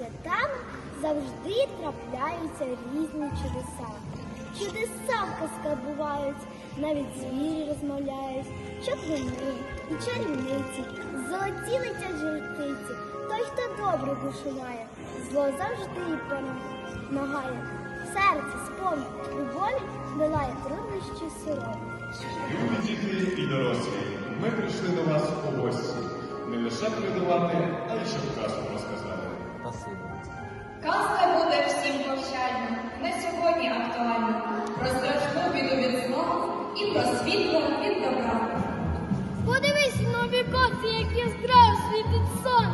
святами завжди трапляються різні чудеса. Чудеса в казках бувають, навіть звірі розмовляють, чаклуни і чарівниці, золоті летять жертиці. Той, хто добру душу має, зло завжди перемагає. Серце сповнить любові, долає труднощі сурові. Любі діти і дорослі, ми прийшли до вас у гості. Не лише придавати, а й щоб казку розказати. Казка буде всім повчальна, на сьогодні актуальна. Про страшну біду від зла і про світло від добра. Подивись нові коці, як здрав світить сонце.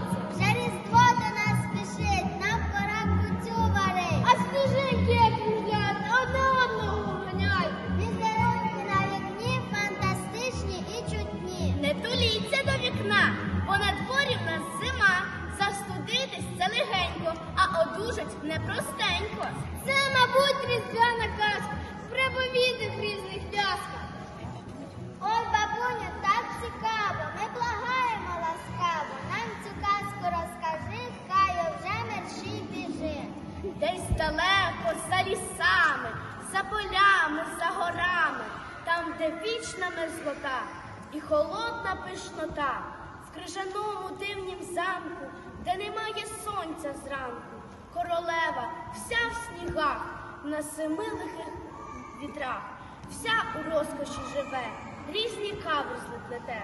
Полями, за горами, там, де вічна мерзлота і холодна пишнота, в крижаному дивнім замку, де немає сонця зранку, королева вся в снігах, на семи лихих вітрах, вся у розкоші живе, різні каверзли плете.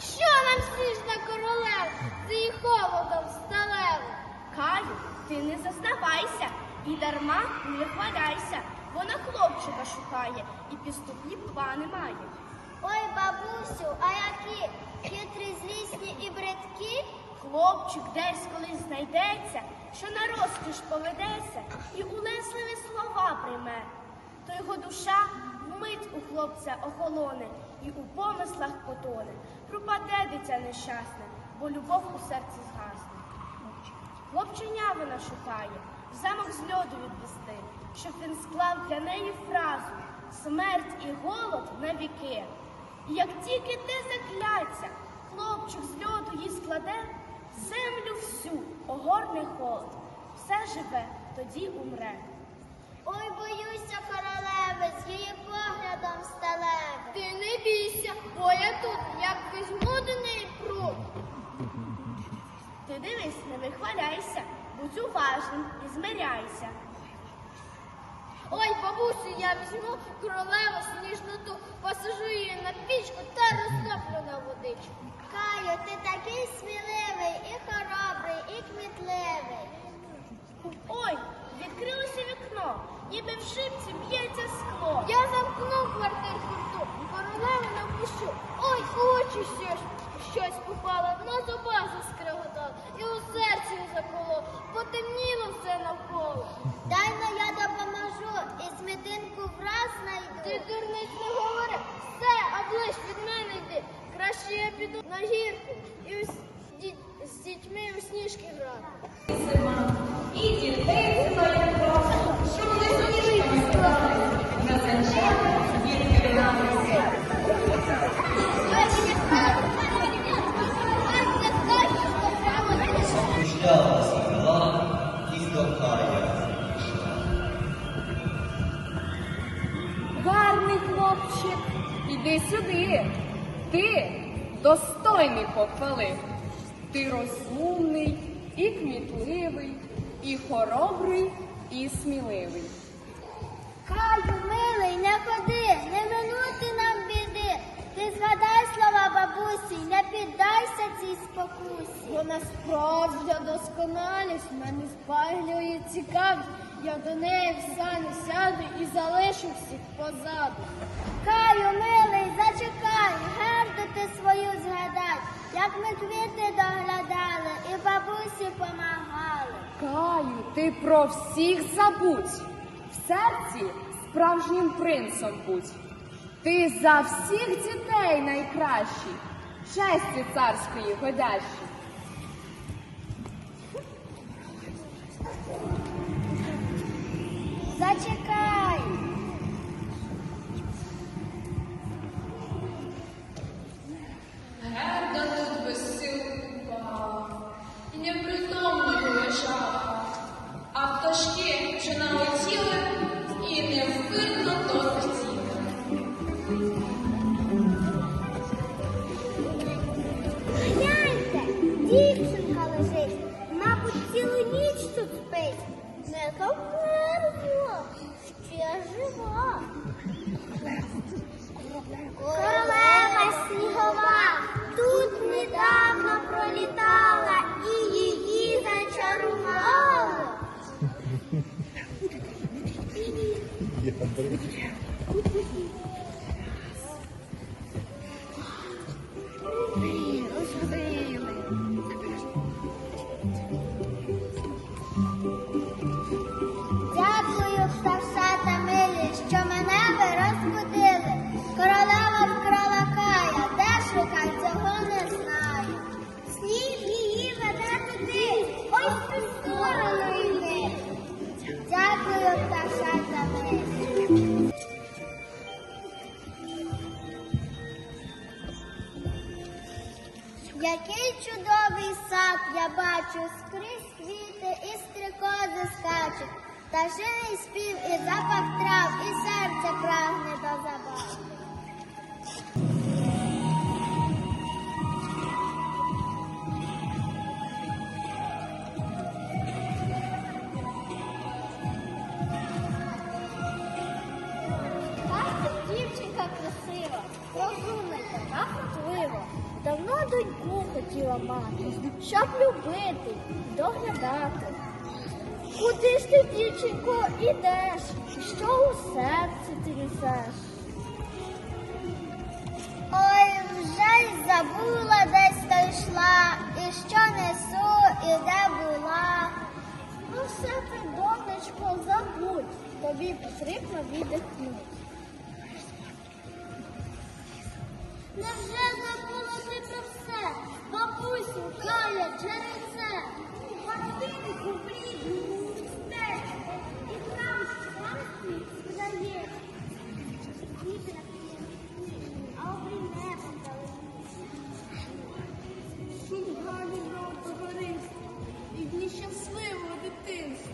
Що нам сніжна королева, з її холодом сталевим? Каю, ти не зазнавайся і дарма не хваляйся. Вона хлопчика шукає і підступні плани має. Ой, бабусю, а які хитрі, злісні і бридкі? Хлопчик десь колись знайдеться, що на розкіш поведеться і улесливі слова прийме. То його душа вмить у хлопця охолоне і у помислах потоне. Пропаде дитя нещасне, бо любов у серці згасне. Хлопченя вона шукає, в замок з льоду відвести, щоб він склав для неї фразу смерть і голод на віки. І як тільки те закляться, хлопчик з льоду їй складе, землю всю огорне холод, все живе, тоді умре. Ой, боюся королеви з її поглядом сталевим. Ти не бійся, бо я тут, як візьму до неї прут. Ти дивись, не вихваляйся, будь уважним і змиряйся. Ой, бабусю, я візьму королеву сніжноту, посажу її на пічку та розтоплю на водичку. Каю, ти такий сміливий, і хоробрий, і кмітливий. Ой, відкрилося вікно, ніби в шибці б'ється скло. Я замкнув квартирку ту, королеву не впущу. Ой, очі ще ж щось попало, на зубах заскреготало, і у заколо, потемніло все навколо. Дай но я допоможу, і смітинку враз знайду. Ти дурниць не говори, все, а ближ від мене йди. Краще я піду на гірку і з, діть- з дітьми у сніжки грати. І дітей досконалість, мене спалює цікавість. Я до неї в сані сяду і залишу всіх позаду. Каю, милий, зачекай, гарду ти свою згадай, як ми квіти доглядали і бабусі помагали. Каю, ти про всіх забудь. В серці справжнім принцом будь. Ти за всіх дітей найкращий, честі царської годящий. Зачекай. Який чудовий сад я бачу, скрізь квіти і стрекози скачуть, та живий спів і запах трав, і серце прагне до забави. Мати, щоб любити, доглядати. Куди ж ти, дівчинко, ідеш? Що у серці ти несеш? Ой, вже й забула, десь то йшла, і що несу, і де була. Ну все ти, донечко, забудь, тобі потрібно віддихнути. Невже забула ти про все, бабусю, Каля, череце? Гостиннику блідному стежку, і там щастя здається. Вітер а обрій небо Шум галіного товариства і дні щасливого дитинства.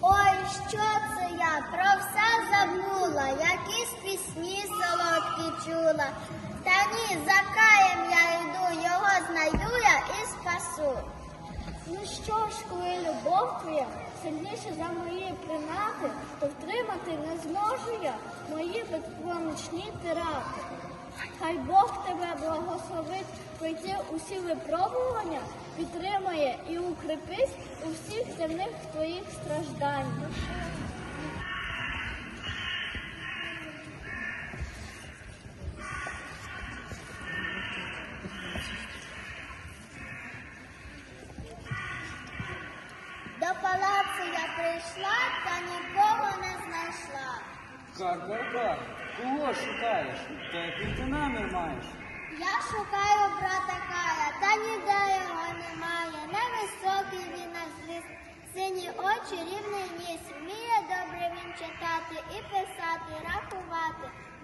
Ой, що це я про все забула, якісь пісні солодкі чула. За каєм я йду, його знайду я і спасу. Ну що ж, коли любов твоя сильніша за мої принати, то втримати не зможу я мої безпомічні тирати. Хай Бог тебе благословить пройти усі випробування, підтримає і укріпись у всіх земних твоїх стражданнях.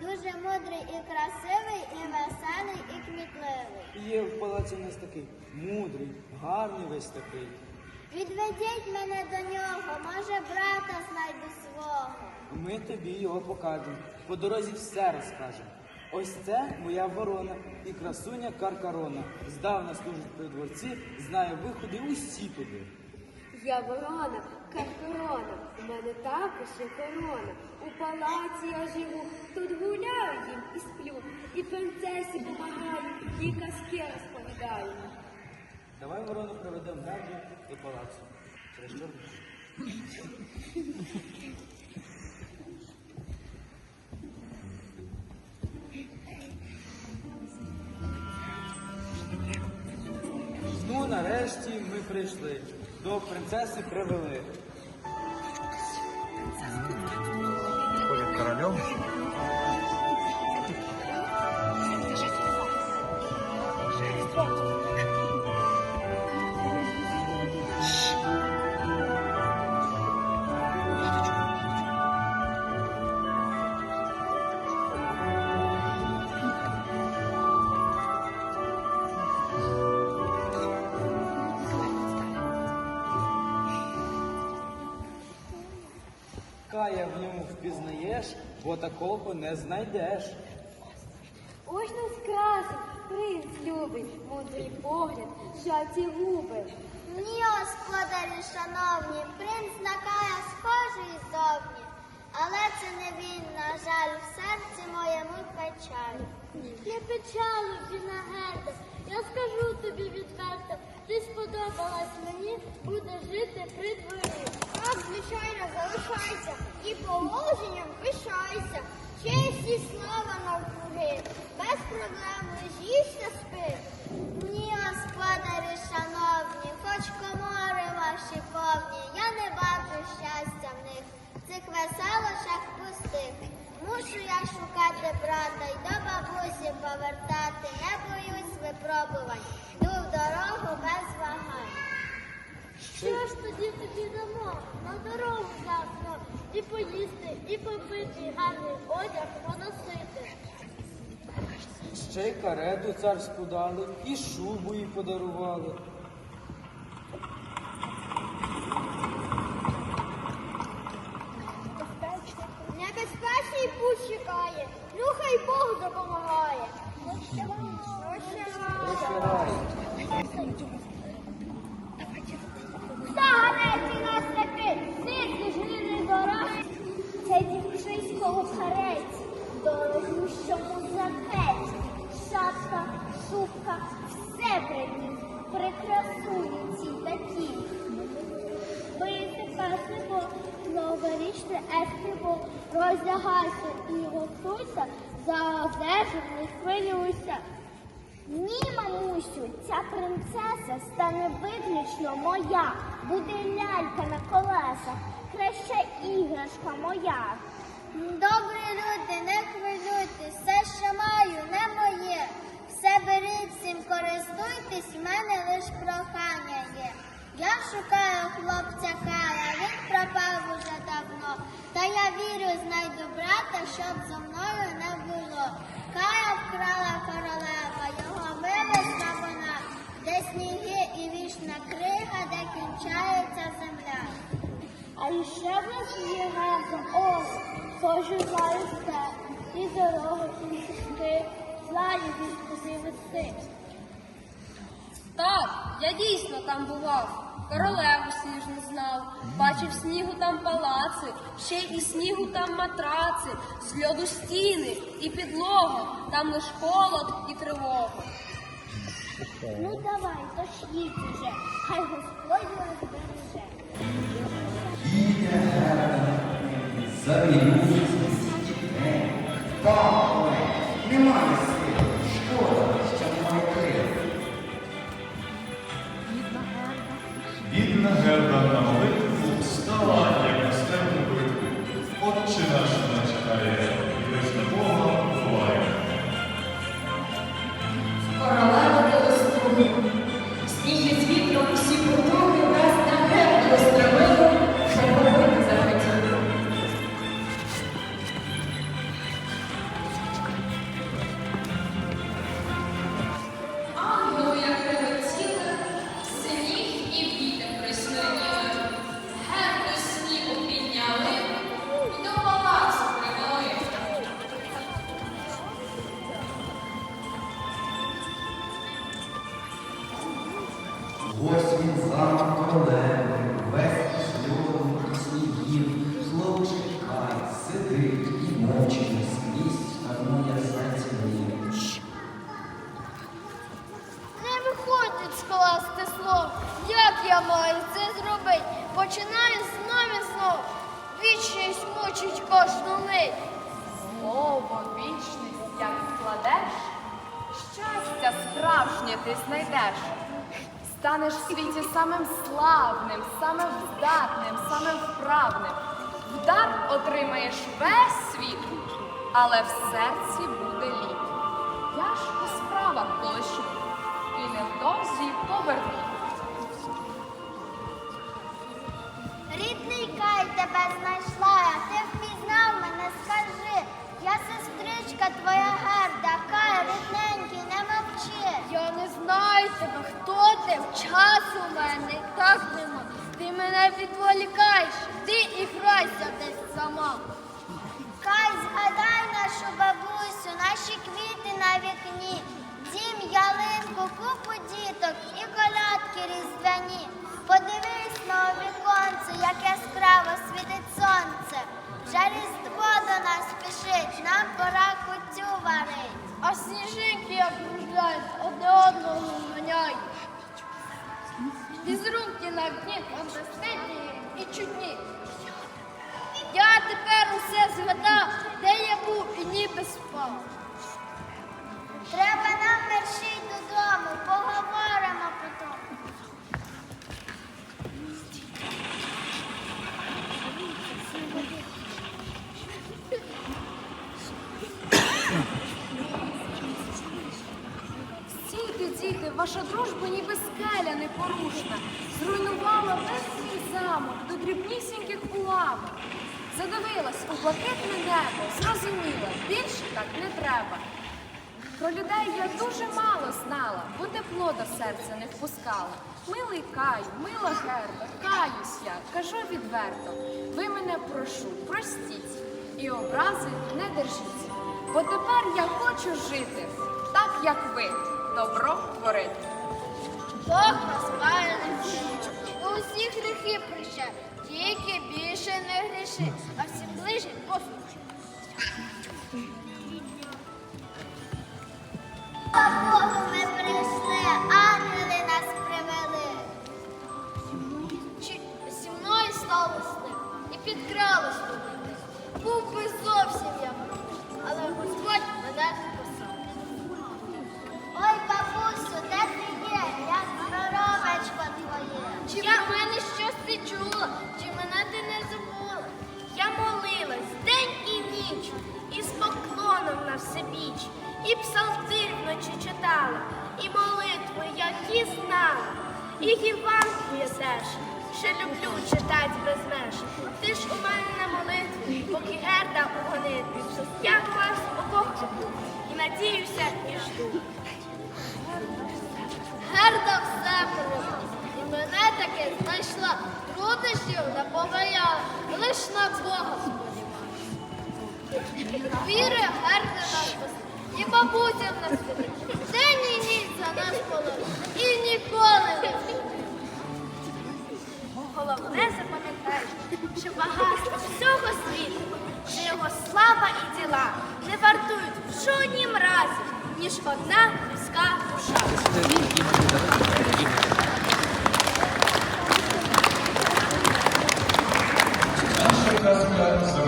Дуже мудрий і красивий, і веселий, і кмітливий. Є в палаці у нас такий мудрий, гарний весь такий. Відведіть мене до нього, може брата знайду свого. Ми тобі його покажемо. По дорозі все розкажемо. Ось це моя ворона і красуня Каркарона. Здавна служить при дворці, знає виходи усі туди. Я ворона, каркорона, у мене також є корона. У палаці я живу, тут гуляю їм і сплю, і принцесі допомагаю, і казки розповідаю. Давай ворону проведемо далі до палацу. Через чорний. Ну, нарешті ми прийшли. До принцеси привели. Бо такого не знайдеш. Ось нас красить, принц любий, мудрий погляд, жаті губи. Ні, господарі, шановні, принц на кая схожий зовні, але це не він, на жаль, в серці моєму печаль. Не печалю, Бінагерда, я скажу тобі відверто, ти сподобалась мені, буде жити при дворі. Так, звичайно, залишайся і положенням пишайся. Честь і слава навкруги, без проблем лежішся спи. Ні, господарі, шановні, хоч комори ваші повні, я не бачу щастя в них, цих веселощах пустих. Мушу я шукати брата й до бабусі повертати, не боюсь випробувань, йду в дорогу без вагань. Що ж тоді тобі дамо? На дорогу і поїсти, і попити, гарний одяг поносити. Ще й карету царську дали, і шубу їй подарували. Шубка, все приніс, прикрасує ці такі. Бити пасиво, новорічне естиво, роздягайся і готуйся, за одежу не хвилюйся. Ні, мамусю, ця принцеса стане виключно моя, буде лялька на колесах, краще іграшка моя. Добрі люди, не хвилюйтесь, все, що маю, не моє. Все беріть, всім користуйтесь, в мене лиш прохання є. Я шукаю хлопця Кая, він пропав уже давно. Та я вірю, знайду брата, щоб зо мною не було. Кая вкрала королева, його вивезла вона, де сніги і вічна крига, де кінчається земля. А іще в нас є разом ось, схожу знаю все, і дороги, і сітки, знаю від куди вести. Так, я дійсно там бував. Королеву сніжну знав, бачив снігу там палаци, ще і снігу там матраци, з льоду стіни і підлога, там лиш холод і тривога. Ну давай, то ж їдь уже, хай Господь розбереже. Немає сил, шкода, Krzyżasz. Скласти слов. Як я маю це зробити? Починаю знов і знов. Вічність мучить кожну мить. Слово вічність як складеш, щастя справжнє ти знайдеш. Станеш в світі самим славним, самим вдатним, самим вправним. Вдар отримаєш весь світ, але в серці буде лід. Я ж у справах полишу і невдовзі поверну. Рідний Кай тебе знайшла, а ти впізнав мене, скажи. Я сестричка твоя Герда, Кай, рідненький, не мовчи. Я не знаю тебе, хто ти, часу у мене і так нема. Ти мене відволікаєш, ти і грайся десь сама. Кай, згадай нашу бабусю, наші квіти на вікні, дім, ялинку, купу діток і колядки різдвяні. Подивись на віконце, як яскраво світить сонце. Вже різдво до нас спішить, нам пора кутю варить. А сніжинки, як кружляють, одне одного маняють. Візрунки на вікні фантастичні і чудні. Я тепер усе згадав, де я був і ніби спав. Поговоримо потім. Стійте, діти, ваша дружба ніби скеля непорушна, зруйнувала весь свій замок до дрібнісіньких уламок. Задивилась у блакитне небо, зрозуміла, більше так не треба. Про людей я дуже мало знала, бо тепло до серця не впускала. Милий Каю, мила Герда, каюсь я, кажу відверто. Ви мене прошу, простіть і образи не держіть. Бо тепер я хочу жити, так як ви, добро творити. Бог має не вчить. Усі гріхи прощає, тільки більше не гріши, а всім ближнім послухай. Богу ми прийшли, ангели нас привели. Чи зі мною сталося і підкралось туди. Був би зовсім я але Господь мене спасав. Ой, бабусю, де ти є? Як здоровечко твоє? Чи про мене щось ти чула? Чи мене ти не забула? Я молилась день і ніч, і з поклоном на всебіч, і псалтир вночі читала, і молитви, які знала, і Євангеліє теж, що люблю читать без меж. Ти ж у мене на молитві, поки герда у гонитві. Я вас обох люблю, і надіюся, і жду. Герда все пережила. І мене таки знайшла. Труднощів не побояла, лиш на Бога сподівалася. Віри Герда нас і бабуся в нас сидить. День і ніч за нас полила, і ніколи не. Головне запам'ятай, що багатство всього світу, що його слава і діла не вартують в жоднім разі, ніж одна людська душа. Наша казка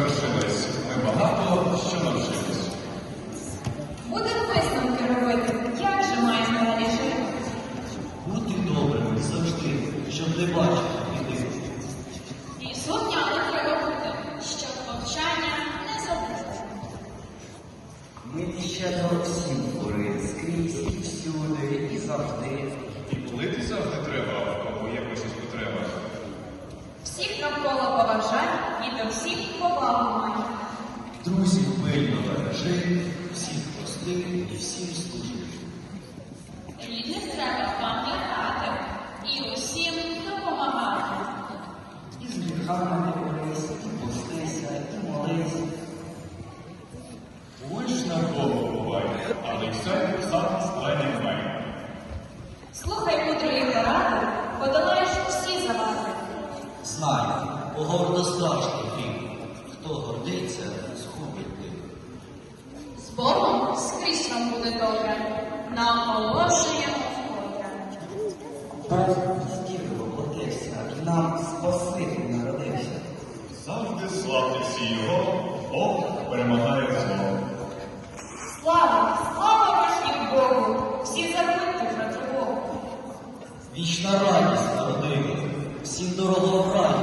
і до всіх повагу май. Друзів пильно бережи, всіх прости і всім служи. Рідних треба пам'ятати і усім допомагати. І з гріхами не борись, і постися, і молись. Ось на Богу буває, але й все сам складі має. Слухай мудрої поради, подолаєш всі завади. Знай, бо гордо страшний гріх. Хто гордиться, згубить тих. З Богом вам буде добре, наголошуємо вкотре. Бог стільки воплотився, і нам Спаситель народився. Завжди славте всі його, Бог перемагає зло. Слава, слава вишнім Богу! Всі забудьте про тривогу. Вічна радість народила, всім дорого в рай